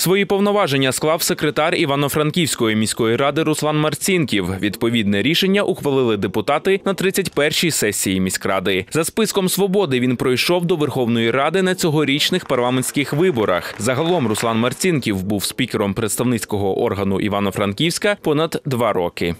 Свої повноваження склав секретар Івано-Франківської міської ради Руслан Марцінків. Відповідне рішення ухвалили депутати на 31-й сесії міськради. За списком свободи він пройшов до Верховної Ради на цьогорічних парламентських виборах. Загалом Руслан Марцінків був спікером представницького органу Івано-Франківська понад два роки.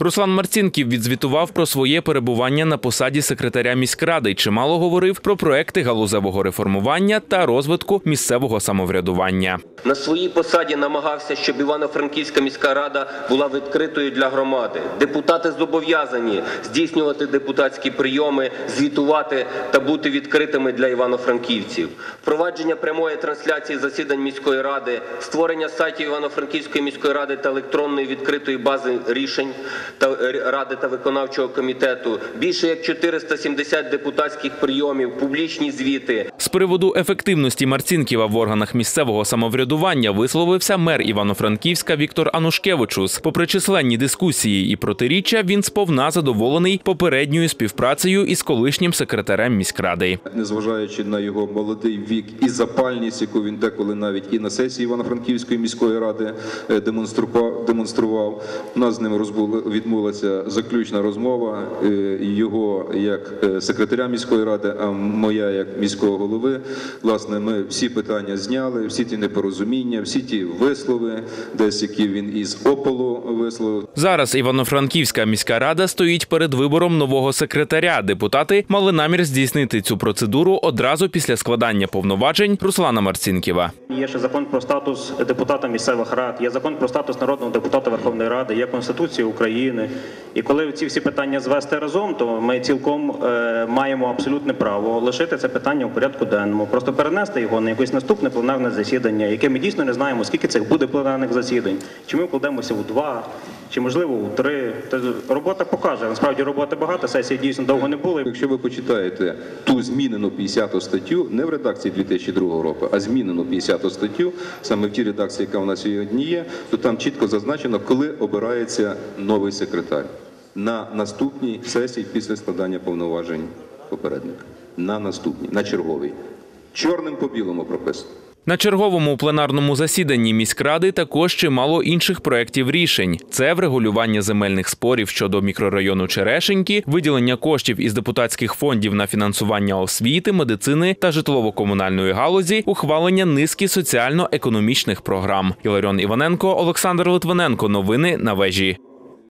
Руслан Марцінків відзвітував про своє перебування на посаді секретаря міськради. Чимало говорив про проекти галузевого реформування та розвитку місцевого самоврядування. На своїй посаді намагався, щоб Івано-Франківська міська рада була відкритою для громади. Депутати зобов'язані здійснювати депутатські прийоми, звітувати та бути відкритими для івано-франківців. Впровадження прямої трансляції засідань міської ради, створення сайтів Івано-Франківської міської ради та електронної відкритої бази рішень та е, ради та виконавчого комітету, більше як 470 депутатських прийомів, публічні звіти. З приводу ефективності Марцінківа в органах місцевого самоврядування висловився мер Івано-Франківська Віктор Анушкевичус. Попри численні дискусії і протиріччя, він сповна задоволений попередньою співпрацею із колишнім секретарем міськради. незважаючи на його молодий вік і запальність, яку він деколи навіть і на сесії Івано-Франківської міської ради е, демонстрував. демонстрував. У нас з ним розбула- відбулася заключна розмова е, його як е, секретаря міської ради, а моя як міського голови. Власне, ми всі питання зняли, всі ті непорозуміння, всі ті вислови, десь які він із ополу висловив. Зараз Івано-Франківська міська рада стоїть перед вибором нового секретаря. Депутати мали намір здійснити цю процедуру одразу після складання повноважень Руслана Марцінківа. Є ще закон про статус депутата місцевих рад, є закон про статус народного депутата Верховної Ради, є Конституція України. І коли ці всі питання звести разом, то ми цілком е, маємо абсолютне право лишити це питання у порядку денному, просто перенести його на якесь наступне пленарне засідання, яке ми дійсно не знаємо, скільки цих буде пленарних засідань, чи ми вкладемося у два, чи можливо у три. Тобто робота покаже. Насправді роботи багато, сесії дійсно довго не було. Якщо ви почитаєте ту змінену 50 статтю, не в редакції 2002 року, а змінену 50 статтю, саме в тій редакції, яка в нас сьогодні є, то там чітко зазначено, коли обирається новий секретар на наступній сесії після складання повноважень попередника. На наступній, на черговій. Чорним по білому прописано. На черговому пленарному засіданні міськради також чимало інших проєктів рішень. Це врегулювання земельних спорів щодо мікрорайону Черешеньки, виділення коштів із депутатських фондів на фінансування освіти, медицини та житлово-комунальної галузі, ухвалення низки соціально-економічних програм. Іларіон Іваненко, Олександр Литвиненко. Новини на вежі.